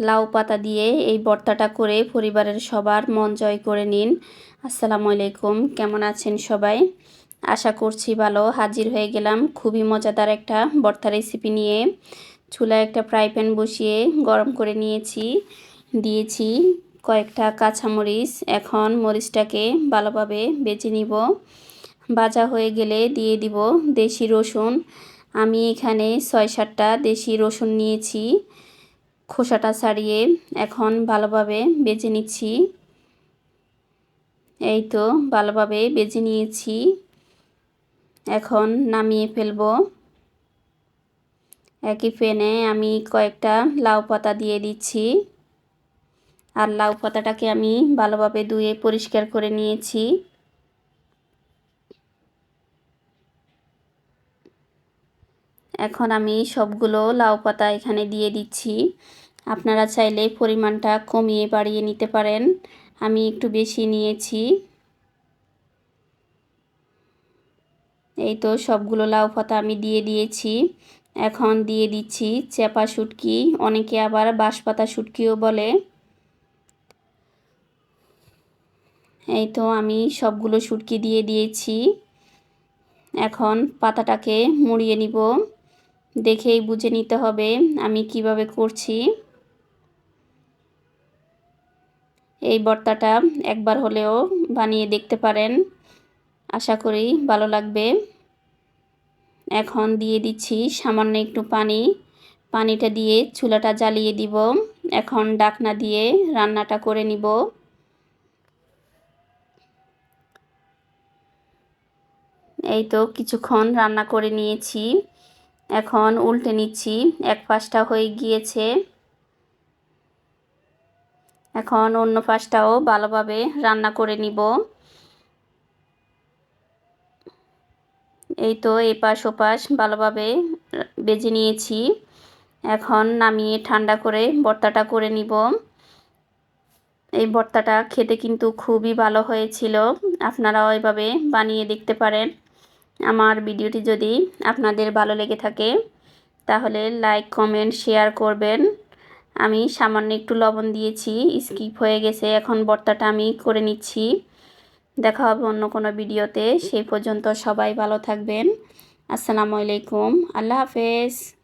লাউ পাতা দিয়ে এই ভর্তাটা করে পরিবারের সবার মন জয় করে নিন। আসসালামু আলাইকুম, কেমন আছেন সবাই? আশা করছি ভালো। হাজির হয়ে গেলাম খুবই মজাদার একটা ভর্তা রেসিপি নিয়ে। চুলায় একটা ফ্রাই প্যান বসিয়ে গরম করে নিয়েছি। দিয়েছি কয়েকটা কাঁচামরিচ। এখন মরিচটাকে ভালোভাবে বেছে নিব। ভাজা হয়ে গেলে দিয়ে দিব দেশি রসুন। আমি এখানে ছয় সাতটা দেশি রসুন নিয়েছি। খোসাটা ছাড়িয়ে এখন ভালোভাবে বেজে নিচ্ছি। এই তো ভালোভাবে বেজে নিয়েছি। এখন নামিয়ে ফেলব। একই ফেনে আমি কয়েকটা লাউ পাতা দিয়ে দিচ্ছি। আর লাউ পাতাটাকে আমি ভালোভাবে ধুয়ে পরিষ্কার করে নিয়েছি। এখন আমি সবগুলো লাউ পাতা এখানে দিয়ে দিচ্ছি। আপনারা চাইলে পরিমাণটা কমিয়ে বাড়িয়ে নিতে পারেন। আমি একটু বেশি নিয়েছি। এই তো সবগুলো লাউ পাতা আমি দিয়ে দিয়েছি। এখন দিয়ে দিচ্ছি চেপা শুটকি। অনেকে আবার বাঁশপাতা শুটকিও বলে। এই তো আমি সবগুলো শুটকি দিয়ে দিয়েছি। এখন পাতাটাকে মুড়িয়ে নিব। দেখেই বুঝে নিতে হবে আমি কীভাবে করছি। এই বর্তাটা একবার হলেও বানিয়ে দেখতে পারেন। আশা করি ভালো লাগবে। এখন দিয়ে দিচ্ছি সামান্য একটু পানি। পানিটা দিয়ে চুলাটা জ্বালিয়ে দিব। এখন ডাকনা দিয়ে রান্নাটা করে নিব। এই তো কিছুক্ষণ রান্না করে নিয়েছি। এখন উল্টে নিচ্ছি। এক পাশটা হয়ে গিয়েছে। এখন অন্য পাশটাও ভালোভাবে রান্না করে নিব। এই তো এই পাশ ওপাশ ভালোভাবে বেজে নিয়েছি। এখন নামিয়ে ঠান্ডা করে ভর্তাটা করে নিব। এই ভর্তাটা খেতে কিন্তু খুবই ভালো হয়েছিল। আপনারাও এভাবে বানিয়ে দেখতে পারেন। আমার ভিডিওটি যদি আপনাদের ভালো লেগে থাকে, তাহলে লাইক, কমেন্ট, শেয়ার করবেন। আমি সামান্য একটু লবণ দিয়েছি, স্কিপ হয়ে গেছে, এখন বর্তাটা আমি করে নিচ্ছি। দেখা হবে অন্য কোনো ভিডিওতে, সেই পর্যন্ত সবাই ভালো থাকবেন। আসসালামু আলাইকুম, আল্লাহ হাফেজ।